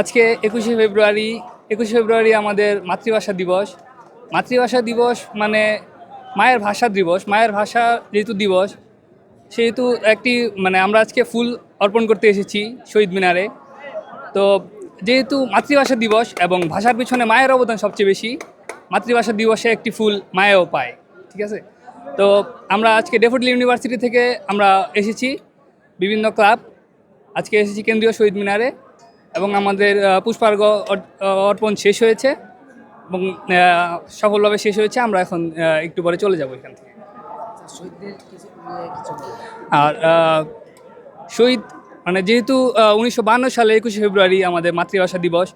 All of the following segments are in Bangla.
আজকে একুশে ফেব্রুয়ারি একুশে ফেব্রুয়ারি আমাদের মাতৃভাষা দিবস। মাতৃভাষা দিবস মানে মায়ের ভাষা দিবস। মায়ের ভাষা যেহেতু দিবস, সেহেতু একটি মানে আমরা আজকে ফুল অর্পণ করতে এসেছি শহীদ মিনারে। তো যেহেতু মাতৃভাষা দিবস এবং ভাষার পিছনে মায়ের অবদান সবচেয়ে বেশি, মাতৃভাষা দিবসে একটি ফুল মায়েও পায়, ঠিক আছে? তো আমরা আজকে ডেফোডিল ইউনিভার্সিটি থেকে আমরা এসেছি, বিভিন্ন ক্লাব। আজকে এসেছি কেন্দ্রীয় শহীদ মিনারে। এবং আমাদের পুষ্পার্ঘ অর্পণ শেষ হয়েছে এবং সফলভাবে শেষ হয়েছে। আমরা এখন একটু পরে চলে যাব এখান থেকে। আর শহীদ মানে যেহেতু উনিশশো সালে একুশে ফেব্রুয়ারি আমাদের মাতৃভাষা দিবস,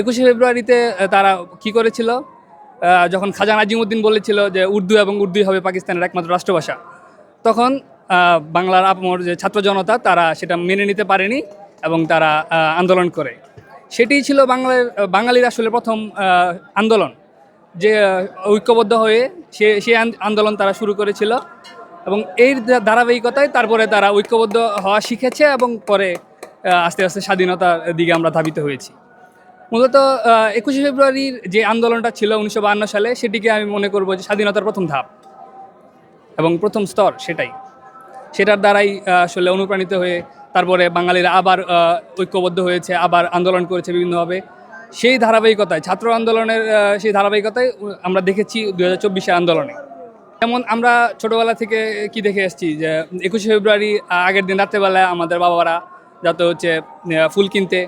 একুশে ফেব্রুয়ারিতে তারা কি করেছিল? যখন খাজা নাজিমুদ্দিন বলেছিল যে উর্দু এবং উর্দুই হবে পাকিস্তানের একমাত্র রাষ্ট্রভাষা, তখন বাংলার আপমর যে ছাত্র জনতা, তারা সেটা মেনে নিতে পারেনি। এবং তারা আন্দোলন করে। সেটিই ছিল বাংলার, বাঙালির আসলে প্রথম আন্দোলন। যে ঐক্যবদ্ধ হয়ে সে সে আন্দোলন তারা শুরু করেছিল। এবং এই ধারাবাহিকতায় তারপরে তারা ঐক্যবদ্ধ হওয়া শিখেছে এবং পরে আস্তে আস্তে স্বাধীনতার দিকে আমরা ধাবিত হয়েছি। মূলত একুশে ফেব্রুয়ারির যে আন্দোলনটা ছিল উনিশশো সালে, সেটিকে আমি মনে করব যে স্বাধীনতার প্রথম ধাপ এবং প্রথম স্তর সেটাই। সেটার দ্বারাই আসলে অনুপ্রাণিত হয়ে তারপরে বাঙালিরা আবার ঐক্যবদ্ধ হয়েছে, আবার আন্দোলন করেছে বিভিন্নভাবে। সেই ধারাবাহিকতায়, ছাত্র আন্দোলনের সেই ধারাবাহিকতায় আমরা দেখেছি দু হাজার চব্বিশে আন্দোলনে। যেমন আমরা ছোটোবেলা থেকে কি দেখে এসেছি যে, একুশে ফেব্রুয়ারি আগের দিন রাত্রেবেলায় আমাদের বাবারা যাতে হচ্ছে ফুল কিনতে,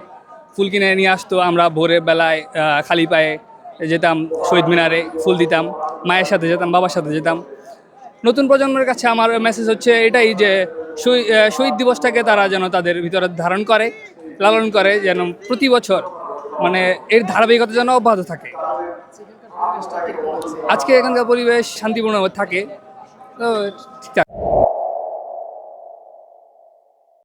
ফুল কিনে নিয়ে আসতো, আমরা ভোরের বেলায় খালি পায়ে যেতাম শহীদ মিনারে ফুল দিতাম, মায়ের সাথে যেতাম, বাবার সাথে যেতাম। নতুন প্রজন্মের কাছে আমার মেসেজ হচ্ছে এটাই যে শহীদ দিবসটাকে তারা যেন তাদের ভিতরে ধারণ করে, লালন করে, যেন প্রতি বছর মানে এর ধারাবাহিকতা যেন অব্যাহত থাকে। আজকে এখানকার পরিবেশ শান্তিপূর্ণ থাকে। তো ঠিকঠাক